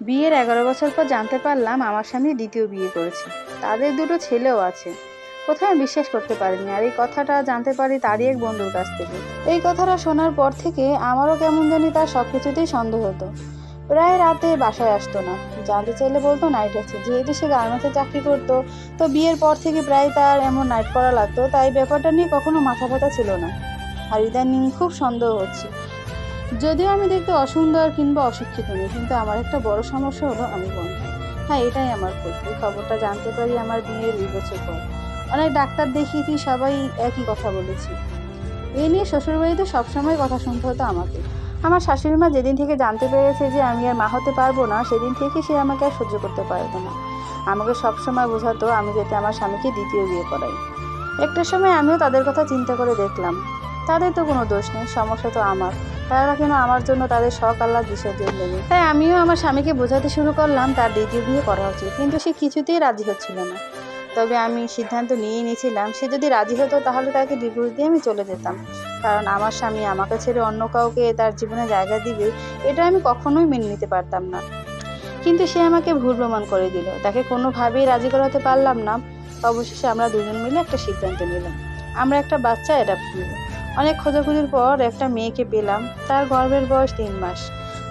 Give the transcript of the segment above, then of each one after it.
বিয়ের এগারো বছর পর জানতে পারলাম আমার স্বামী দ্বিতীয় বিয়ে করেছে। তাদের দুটো ছেলেও আছে। প্রথমে বিশ্বাস করতে পারিনি, আর এই কথাটা জানতে পারি তারই এক বন্ধুর কাছ থেকে। এই কথাটা শোনার পর থেকে আমারও কেমন জানি তার সব কিছুতেই সন্দেহ হতো। প্রায় রাতে বাসায় আসতো না। জানতে চাইলে বলতো, নাইট আছে। যেহেতু সে গার্মেন্টসে চাকরি করতো, তো বিয়ের পর থেকে প্রায় তার এমন নাইট করা লাগতো। তাই ব্যাপারটা নিয়ে কখনো মাথা ব্যথা ছিল না। আর ইদানিং খুব সন্দেহ হচ্ছে। যদিও আমি দেখতে অসুন্দর কিংবা অশিক্ষিত নই, কিন্তু আমার একটা বড় সমস্যা হলো আমি বন্ধ। হ্যাঁ এটাই আমার ভুল এই খবরটা জানতে পারি আমার বিয়ের দুই বছর পর। অনেক ডাক্তার দেখিয়েছি, সবাই একই কথা বলেছি। এই নিয়ে শ্বশুরবাড়িতে সবসময় কথা শুনতে হতো আমাকে। আমার শাশুড়ি মা যেদিন থেকে জানতে পেরেছে যে আমি আর মা হতে পারব না, সেদিন থেকে সে আমাকে আর সহ্য করতে পারবে না। আমাকে সবসময় বোঝাতো আমি যাতে আমার স্বামীকে দ্বিতীয় বিয়ে করাই। একটা সময় আমিও তাদের কথা চিন্তা করে দেখলাম। তাদের তো কোনো দোষ নেই, সমস্যা তো আমার। তারা কেন আমার জন্য তাদের শখ আল্লাহ বিসর্জন দেবে তাই আমিও আমার স্বামীকে বোঝাতে শুরু করলাম, তার দ্বিতীয় বিয়ে করা উচিত। কিন্তু সে কিছুতেই রাজি হচ্ছিল না। তবে আমি সিদ্ধান্ত নিয়ে নিয়েছিলাম, সে যদি রাজি হতো তাহলে তাকে ডিভোর্স দিয়ে আমি চলে যেতাম। কারণ আমার স্বামী আমাকে ছেড়ে অন্য কাউকে তার জীবনে জায়গা দিবে, এটা আমি কখনোই মেনে নিতে পারতাম না। কিন্তু সে আমাকে ভুল প্রমাণ করে দিল। তাকে কোনোভাবেই রাজি করাতে পারলাম না। অবশেষে আমরা দুজন মিলে একটা সিদ্ধান্ত নিলাম। আমরা একটা বাচ্চা অ্যাডাপ্ট নিব অনেক খোঁজাখুঁজির পর একটা মেয়েকে পেলাম। তার গর্ভের বয়স তিন মাস।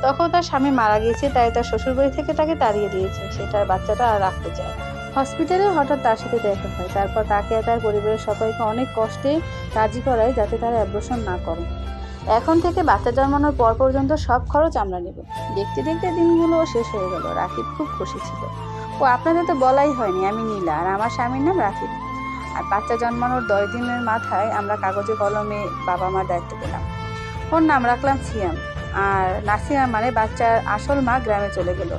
তখন তার স্বামী মারা গেছে তাই তার শ্বশুরবাড়ি থেকে তাকে তাড়িয়ে দিয়েছে। সে তার বাচ্চাটা আর রাখতে চায় হসপিটালে হঠাৎ তার সাথে দেখা হয়। তারপর তাকে তার পরিবারের সবাইকে অনেক কষ্টে রাজি করায় যাতে তারা অ্যাব্রেশন না করে। এখন থেকে বাচ্চা জন্মানোর পর পর্যন্ত সব খরচ আমরা নেব। দেখতে দেখতে দিনগুলো শেষ হয়ে গেল। রাকিব খুব খুশি ছিল। ও, আপনাদের তো বলাই হয়নি, আমি নীলা। আর আমার স্বামীর নাম রাকিব। আর বাচ্চা জন্মানোর দশ দিনের মাথায় আমরা কাগজে কলমে বাবা মার দায়িত্ব পেলাম। ওর নাম রাখলাম সিয়াম। আর নাসিয়া মানে বাচ্চার আসল মা গ্রামে চলে গেল।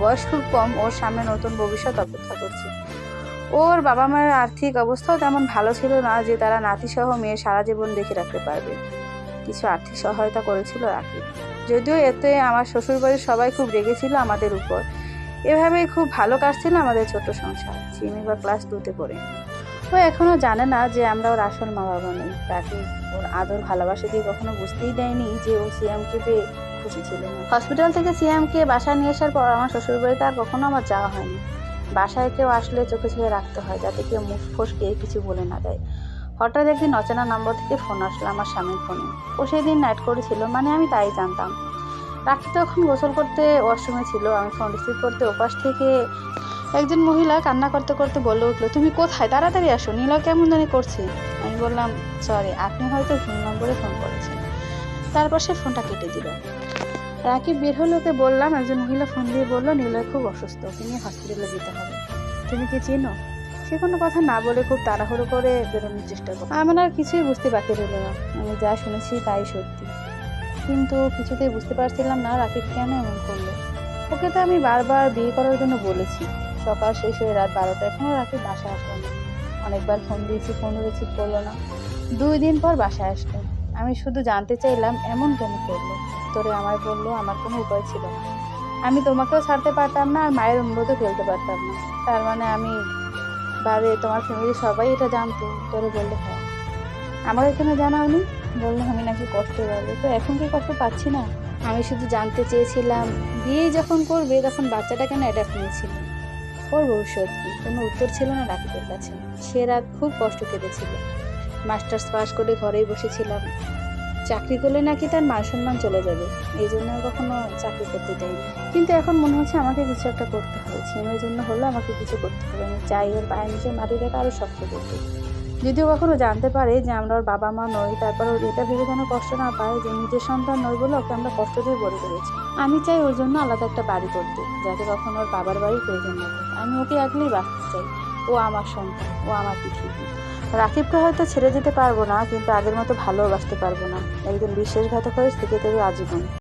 বয়স খুব কম, ওর সামনে নতুন ভবিষ্যৎ অপেক্ষা করছে। ওর বাবা মায়ের আর্থিক অবস্থাও তেমন ভালো ছিল না যে তারা নাতিসহ মেয়ে সারা জীবন দেখে রাখতে পারবে। কিছু আর্থিক সহায়তা করেছিল রাকিব যদিও এতে আমার শ্বশুরবাড়ির সবাই খুব রেগেছিল আমাদের উপর। এভাবেই খুব ভালো কাটছিল আমাদের ছোট সংসার। চিনি বা ক্লাস টুতে পড়ে। ও এখনও জানে না যে আমরা ওর আসল মা বাবা নই। তাকে ওর আদর, ভালোবাসা দিয়ে কখনো বুঝতেই দেয়নি যে ও সিয়ামকে পেয়ে খুশি ছিল না। হসপিটাল থেকে সিয়ামকে বাসায় নিয়ে আসার পর আমার শ্বশুরবাড়িতে আর কখনো আমার যাওয়া হয়নি। বাসায় কেউ আসলে চোখে চোখে রাখতে হয়, যাতে কেউ মুখ ফসকে কিছু বলে না দেয়। হঠাৎ একদিন অচেনা নম্বর থেকে ফোন আসলো আমার স্বামীর ফোনে। ও সেদিন নাইট করেছিল মানে আমি তাই জানতাম। রাখি তখন গোসল করতে ওয়াশরুমে ছিল, আমি ফোন রিসিভ করতে ওপাশ থেকে একজন মহিলা কান্না করতে করতে বলে উঠল, তুমি কোথায়? তাড়াতাড়ি আসো, নীলা কেমন জানি করছে। আমি বললাম, সরি, আপনি হয়তো ভুল নম্বরে ফোন করেছেন। তারপর সে ফোনটা কেটে দিল। রাকিব বের হলে ওকে বললাম, একজন মহিলা ফোন দিয়ে বলল নীলয় খুব অসুস্থ, ওকে নিয়ে হসপিটালে যেতে হবে। তুমি কি চেনো? সে কোনো কথা না বলে খুব তাড়াহুড়ো করে বেরোনোর চেষ্টা করো আমার আর কিছুই বুঝতে বাকি রইল না। আমি যা শুনেছি তাই সত্যি। কিন্তু কিছুতেই বুঝতে পারছিলাম না রাকিব কেন এমন করল। ওকে তো আমি বারবার বিয়ে করার জন্য বলেছি। সকাল শেষ হয়ে রাত বারোটা। এখনও রাতে বাসায় আসলো না। অনেকবার ফোন দিয়েছি, ফোনও রিসিভ করল না। দুই দিন পর বাসায় আসলো। আমি শুধু জানতে চাইলাম, এমন কেন করল? তোরে আমায় বলল, আমার কোনো উপায় ছিল না। আমি তোমাকেও ছাড়তে পারতাম না, আর মায়ের অনুরোধও ফেলতে পারতাম না। তার মানে আমি বাদে তোমার ফ্যামিলি সবাই এটা জানতো। তোরে বললে হ্যাঁ। আমাকে কেন জানাওনি বলল, আমি নাকি কষ্ট পাবো তো এখন কি কষ্ট পাচ্ছি না? আমি শুধু জানতে চেয়েছিলাম বিয়ে যখন করবে, তখন বাচ্চাটা কেন অ্যাডাপ্ট নিয়েছিল? ভবিষ্যৎ কি? কোনো উত্তর ছিল না রাকিবের কাছে। সে রাত খুব কষ্ট কেটেছিল। মাস্টার্স পাস করে ঘরেই বসেছিলাম। চাকরি করলে নাকি তার মান সম্মান চলে যাবে। এই জন্য কখনো চাকরি করতে দেয়নি কিন্তু এখন মনে হচ্ছে আমাকে কিছু একটা করতে হবে। ছেলের জন্য হলো আমাকে কিছু করতে হবে। আমি চাই ওর পায়ের নিচে মাটি দেখা আরও শক্ত করতে। যদিও কখনো জানতে পারে যে আমরা ওর বাবা মা নই, তারপর ওর এটা ভেবে যেন কষ্ট না পায় যে নিজের সন্তান নয় বলে ওকে আমরা কষ্ট দিয়ে বড় করেছি। আমি চাই ওর জন্য আলাদা একটা বাড়ি করতে, যাতে কখনো ওর বাবার বাড়ির প্রয়োজন না। আমি ওকে আগলেই বাঁচতে চাই। ও আমার সন্তান, ও আমার পৃথিবী রাকিবকে হয়তো ছেড়ে দিতে পারব না, কিন্তু আগের মতো ভালোবাসতে পারব না। একজন বিশ্বাসঘাতক হয়ে থেকে দেবে আজীবন।